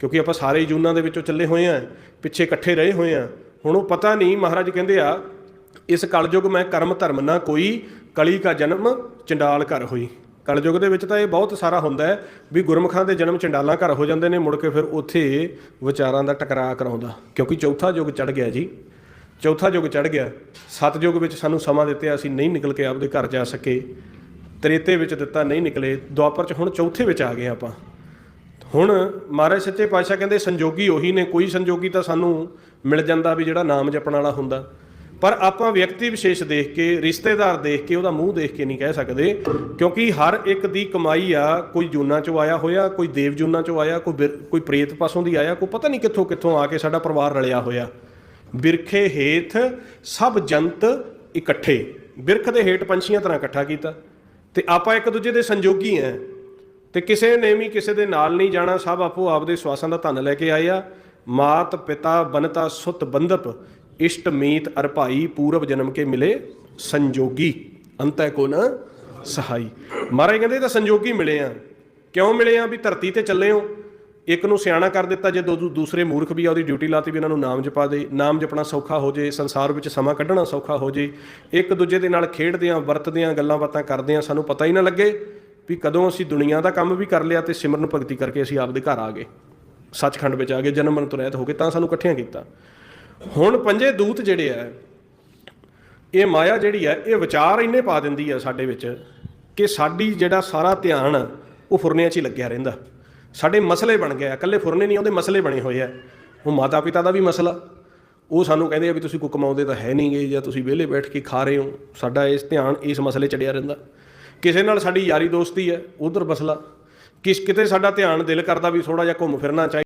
ਕਿਉਂਕਿ ਆਪਾਂ ਸਾਰੇ ਹੀ ਜੂਨਾਂ ਦੇ ਵਿੱਚੋਂ ਚੱਲੇ ਹੋਏ ਆ ਪਿੱਛੇ ਇਕੱਠੇ ਰਹੇ ਹੋਏ ਆ ਹੁਣ ਉਹ ਪਤਾ ਨਹੀਂ, ਮਹਾਰਾਜ ਕਹਿੰਦੇ ਆ, ਇਸ ਕਲਯੁਗ ਮੈਂ ਕਰਮ ਧਰਮ ਨਾ ਕੋਈ, ਕਲੀ ਕਾ ਜਨਮ ਚੰਡਾਲ ਘਰ ਹੋਈ। ਕਲਯੁਗ ਦੇ ਵਿੱਚ ਤਾਂ ਇਹ ਬਹੁਤ ਸਾਰਾ ਹੁੰਦਾ ਹੈ ਵੀ ਗੁਰਮੁਖਾਂ ਦੇ ਜਨਮ ਚੰਡਾਲਾਂ ਘਰ ਹੋ ਜਾਂਦੇ ਨੇ, ਮੁੜ ਕੇ ਫਿਰ ਉੱਥੇ ਵਿਚਾਰਾਂ ਦਾ ਟਕਰਾਅ ਕਰਾਉਂਦਾ। ਕਿਉਂਕਿ ਚੌਥਾ ਯੁੱਗ ਚੜ ਗਿਆ ਜੀ। ਚੌਥਾ ਯੁੱਗ ਚੜ ਗਿਆ। ਸੱਤ ਯੁੱਗ ਵਿੱਚ ਸਾਨੂੰ ਸਮਾਂ ਦਿੱਤੇ, ਅਸੀਂ ਨਹੀਂ ਨਿਕਲ ਕੇ ਆਪਦੇ ਘਰ ਜਾ ਸਕੇ। ਤ੍ਰੇਤੇ ਵਿੱਚ ਦਿੱਤਾ, ਨਹੀਂ ਨਿਕਲੇ। ਦੁਆਪਰ ਚ ਹੁਣ ਚੌਥੇ ਵਿੱਚ ਆ ਗਏ ਆਪਾਂ। ਹੁਣ ਮਹਾਰਾਜ ਸੱਚੇ ਪਾਤਸ਼ਾਹ ਕਹਿੰਦੇ ਸੰਜੋਗੀ ਉਹੀ ਨੇ, ਕੋਈ ਸੰਜੋਗੀ ਤਾਂ ਸਾਨੂੰ ਮਿਲ ਜਾਂਦਾ ਵੀ ਜਿਹੜਾ ਨਾਮ ਜਪਣ ਵਾਲਾ ਹੁੰਦਾ। ਪਰ ਆਪਾਂ ਵਿਅਕਤੀ ਵਿਸ਼ੇਸ਼ ਦੇਖ ਕੇ, ਰਿਸ਼ਤੇਦਾਰ ਦੇਖ ਕੇ, ਉਹਦਾ ਮੂੰਹ ਦੇਖ ਕੇ ਨਹੀਂ ਕਹਿ ਸਕਦੇ, ਕਿਉਂਕਿ ਹਰ ਇੱਕ ਦੀ ਕਮਾਈ ਆ, ਕੋਈ ਜੂਨਾਂ ਚੋਂ ਆਇਆ ਹੋਇਆ, ਕੋਈ ਦੇਵ ਜੂਨਾਂ ਚੋਂ ਆਇਆ, ਕੋਈ ਕੋਈ ਪ੍ਰੇਤ ਪਾਸੋਂ ਦੀ ਆਇਆ, ਕੋਈ ਪਤਾ ਨਹੀਂ ਕਿੱਥੋਂ ਕਿੱਥੋਂ ਆ ਕੇ ਸਾਡਾ ਪਰਿਵਾਰ ਰਲਿਆ ਹੋਇਆ। ਬਿਰਖੇ ਹੇਠ ਸਭ ਜੰਤ ਇਕੱਠੇ। ਬਿਰਖ ਦੇ ਹੇਠ ਪੰਛੀਆਂ ਤਰ੍ਹਾਂ ਇਕੱਠਾ ਕੀਤਾ। ਤੇ ਆਪਾਂ ਇੱਕ ਦੂਜੇ ਦੇ ਸੰਜੋਗੀ ਆ ਤੇ ਕਿਸੇ ਨੇ ਵੀ ਕਿਸੇ ਦੇ ਨਾਲ ਨਹੀਂ ਜਾਣਾ, ਸਭ ਆਪੋ ਆਪਦੇ ਸਵਾਸਾਂ ਦਾ ਧਨ ਲੈ ਕੇ ਆਏ ਆ। ਮਾਤ, ਪਿਤਾ, ਬਨਤਾ, ਸੁਤ, ਬੰਧਪ, ਇਸ਼ਟ, ਮੀਤ ਅਰ ਪੂਰਵ ਜਨਮ ਕੇ ਮਿਲੇ ਸੰਜੋਗੀ। ਅੰਤੈ ਕੋ ਨ ਸਹਾਈ। ਮਹਾਰਾਜ ਕਹਿੰਦੇ ਤਾਂ ਸੰਜੋਗੀ ਮਿਲੇ ਆ। ਕਿਉਂ ਮਿਲੇ ਆ? ਵੀ ਧਰਤੀ ਤੇ ਚੱਲੇ ਹੋ। ਇੱਕ ਨੂੰ ਸਿਆਣਾ ਕਰ ਦਿੱਤਾ ਜੇ ਦੋ ਦੂਸਰੇ ਮੂਰਖ ਵੀ ਆ, ਉਹਦੀ ਡਿਊਟੀ ਲਾਤੀ ਵੀ ਇਹਨਾਂ ਨੂੰ ਨਾਮ ਜਪਾ ਦੇ। ਨਾਮ ਜਪਣਾ ਸੌਖਾ ਹੋ ਜੇ, ਸੰਸਾਰ ਵਿੱਚ ਸਮਾਂ ਕੱਢਣਾ ਸੌਖਾ ਹੋ ਜੇ। ਇੱਕ ਦੂਜੇ ਦੇ ਨਾਲ ਖੇਡਦੇ ਆ, ਵਰਤਦੇ ਆ ਗੱਲਾਂ ਬਾਤਾਂ ਕਰਦੇ ਆ, ਸਾਨੂੰ ਪਤਾ ਹੀ ਨਾ ਲੱਗੇ। ਵੀ ਕਦੋਂ ਅਸੀਂ ਦੁਨੀਆ ਦਾ ਕੰਮ ਵੀ ਕਰ ਲਿਆ ਤੇ ਸਿਮਰਨ ਭਗਤੀ ਕਰਕੇ ਅਸੀਂ ਆਪਦੇ ਘਰ ਆ ਗਏ। ਸੱਚਖੰਡ ਵਿੱਚ ਆ ਗਏ, ਜਨਮ ਮਰਨ ਤੋਂ ਰਹਿਤ ਹੋ ਗਏ, ਤਾਂ ਸਾਨੂੰ ਇਕੱਠਿਆਂ ਕੀਤਾ। ਹੁਣ ਪੰਜੇ ਦੂਤ ਜਿਹੜੇ ਆ, ਇਹ ਮਾਇਆ ਜਿਹੜੀ ਆ, ਇਹ ਵਿਚਾਰ ਇੰਨੇ ਪਾ ਦਿੰਦੀ ਆ ਸਾਡੇ ਵਿੱਚ ਕਿ ਸਾਡੀ ਜਿਹੜਾ ਸਾਰਾ ਧਿਆਨ ਉਹ ਫੁਰਨਿਆਂ 'ਚ ਹੀ ਲੱਗਿਆ ਰਹਿੰਦਾ। ਸਾਡੇ ਮਸਲੇ ਬਣ ਗਏ ਆ, ਇਕੱਲੇ ਫੁਰਨੇ ਨਹੀਂ ਆਉਂਦੇ ਮਸਲੇ ਬਣੇ ਹੋਏ ਆ। ਉਹ ਮਾਤਾ ਪਿਤਾ ਦਾ ਵੀ ਮਸਲਾ, ਉਹ ਸਾਨੂੰ ਕਹਿੰਦੇ ਆ ਵੀ ਤੁਸੀਂ ਕੋਈ ਕਮਾਉਂਦੇ ਤਾਂ ਹੈ ਨਹੀਂਗੇ ਜਾਂ ਤੁਸੀਂ ਵਿਹਲੇ ਬੈਠ ਕੇ ਖਾ ਰਹੇ ਹੋ। ਸਾਡਾ ਇਸ ਧਿਆਨ ਇਸ ਮਸਲੇ 'ਚ ਚੜਿਆ ਰਹਿੰਦਾ। ਕਿਸੇ ਨਾਲ ਸਾਡੀ ਯਾਰੀ ਦੋਸਤੀ ਹੈ, ਉਧਰ ਮਸਲਾ ਕਿਸ ਕਿਤੇ ਸਾਡਾ ਧਿਆਨ ਦਿਲ ਕਰਦਾ ਵੀ ਥੋੜਾ ਜਿਹਾ ਘੁੰਮ ਫਿਰਨਾ ਚਾਹੀਦਾ